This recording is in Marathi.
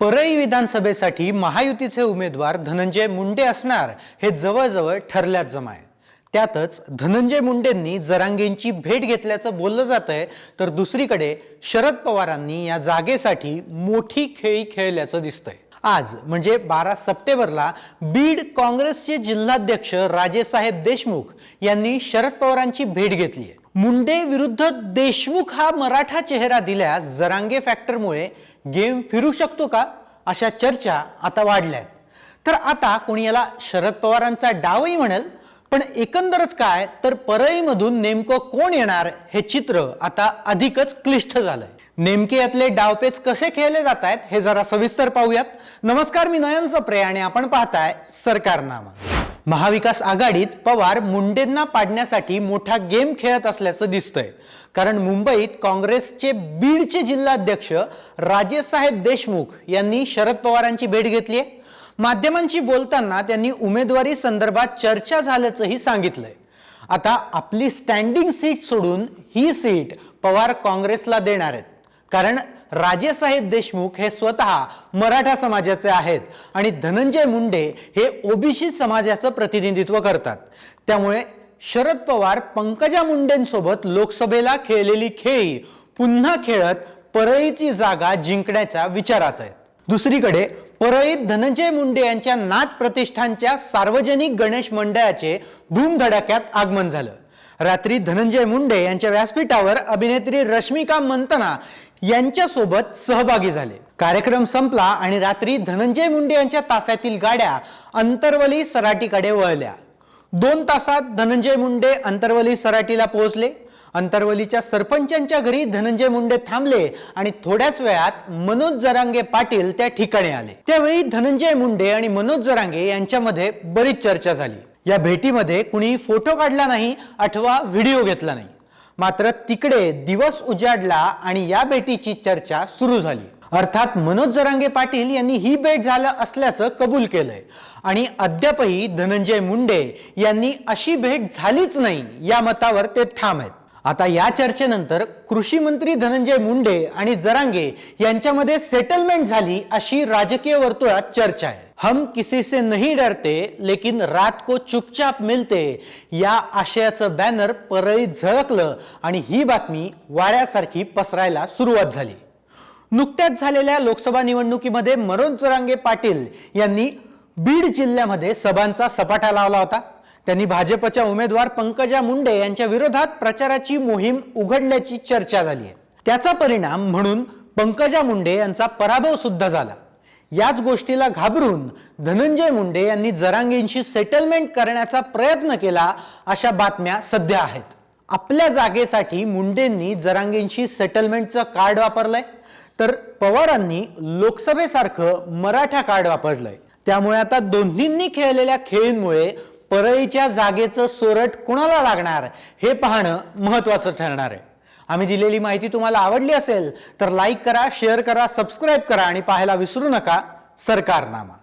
परळी विधानसभेसाठी महायुतीचे उमेदवार धनंजय मुंडे असणार हे जवळजवळ ठरल्यात जमा आहे त्यातच धनंजय मुंडेंनी जरांगेंची भेट घेतल्याचं बोललं जात आहे तर दुसरीकडे शरद पवारांनी या जागेसाठी मोठी खेळी खेळल्याचं दिसतंय. आज म्हणजे बारा सप्टेंबरला बीड काँग्रेसचे जिल्हाध्यक्ष राजेसाहेब देशमुख यांनी शरद पवारांची भेट घेतली आहे मुंडे विरुद्ध देशमुख हा मराठा चेहरा दिल्यास जरांगे फॅक्टरमुळे गेम फिरू शकतो का? अशा चर्चा आता वाढल्या आहेत. तर आता कोणी याला शरद पवारांचा डावही म्हणेल पण एकंदरच काय? तर परळीमधून नेमकं कोण येणार हे चित्र आता अधिकच क्लिष्ट झालंय. नेमके यातले डावपेच कसे खेळले जात आहेत हे जरा सविस्तर पाहूयात. नमस्कार मी नयन सप्रे आणि आपण पाहताय सरकारनामा. महाविकास आघाडीत पवार मुंडेंना पाडण्यासाठी मोठा गेम खेळत असल्याचं दिसतंय. कारण मुंबईत काँग्रेसचे बीडचे जिल्हाध्यक्ष राजेसाहेब देशमुख यांनी शरद पवारांची भेट घेतली आहे. माध्यमांशी बोलताना त्यांनी उमेदवारी संदर्भात चर्चा झाल्याचंही सांगितलंय. आता आपली स्टँडिंग सीट सोडून ही सीट पवार काँग्रेसला देणार आहेत. कारण राजेसाहेब देशमुख हे स्वतः मराठा समाजाचे आहेत आणि धनंजय मुंडे हे ओबीसी समाजाचं प्रतिनिधित्व करतात. त्यामुळे शरद पवार पंकजा मुंडेंसोबत लोकसभेला खेळलेली खेळी पुन्हा खेळत परळीची जागा जिंकण्याच्या विचारात आहेत. दुसरीकडे परळीत धनंजय मुंडे यांच्या नाथ प्रतिष्ठानच्या सार्वजनिक गणेश मंडळाचे धूमधडाक्यात आगमन झालं. रात्री धनंजय मुंडे यांच्या व्यासपीठावर अभिनेत्री रश्मिका मंतना यांच्यासोबत सहभागी झाले. कार्यक्रम संपला आणि रात्री धनंजय मुंडे यांच्या ताफ्यातील गाड्या अंतरवली सराटीकडे वळल्या. दोन तासात धनंजय मुंडे अंतरवली सराटीला पोहोचले. अंतरवलीच्या सरपंचांच्या घरी धनंजय मुंडे थांबले आणि थोड्याच वेळात मनोज जरांगे पाटील त्या ठिकाणी आले. त्यावेळी धनंजय मुंडे आणि मनोज जरांगे यांच्यामध्ये बरीच चर्चा झाली. या भेटीमध्ये कुणी फोटो काढला नाही अथवा व्हिडिओ घेतला नाही. मात्र तिकडे दिवस उजाडला आणि या भेटीची चर्चा सुरू झाली. अर्थात मनोज जरांगे पाटील यांनी ही भेट झालं असल्याचं कबूल केलंय. आणि अद्यापही धनंजय मुंडे यांनी अशी भेट झालीच नाही या मतावर ते ठाम आहेत. आता या चर्चेनंतर कृषी मंत्री धनंजय मुंडे आणि जरांगे यांच्यामध्ये सेटलमेंट झाली अशी राजकीय वर्तुळात चर्चा आहे. हम किसी से नहीं डरते लेकिन रात को चुपचाप मिलते या आशयाचं बॅनर परळीत झळकलं आणि ही बातमी वाऱ्यासारखी पसरायला सुरुवात झाली. नुकत्याच झालेल्या लोकसभा निवडणुकीमध्ये मनोज जरांगे पाटील यांनी बीड जिल्ह्यामध्ये सभांचा सपाटा लावला होता. त्यांनी भाजपच्या उमेदवार पंकजा मुंडे यांच्या विरोधात प्रचाराची मोहीम उघडल्याची चर्चा झाली आहे. त्याचा परिणाम म्हणून पंकजा मुंडे यांचा पराभव सुद्धा झाला. याच गोष्टीला घाबरून धनंजय मुंडे यांनी जरांगेंशी सेटलमेंट करण्याचा प्रयत्न केला अशा बातम्या सध्या आहेत. आपल्या जागेसाठी मुंडेंनी जरांगेंशी सेटलमेंटचं कार्ड वापरलंय. तर पवारांनी लोकसभेसारखं मराठा कार्ड वापरलंय. त्यामुळे आता दोन्हींनी खेळलेल्या खेळींमुळे परळीच्या जागेचं सोरट कुणाला लागणार? हे पाहणं महत्त्वाचं ठरणार आहे. आम्ही दिलेली माहिती तुम्हाला आवडली असेल तर लाईक करा शेअर करा सबस्क्राईब करा आणि पाहायला विसरू नका सरकारनामा.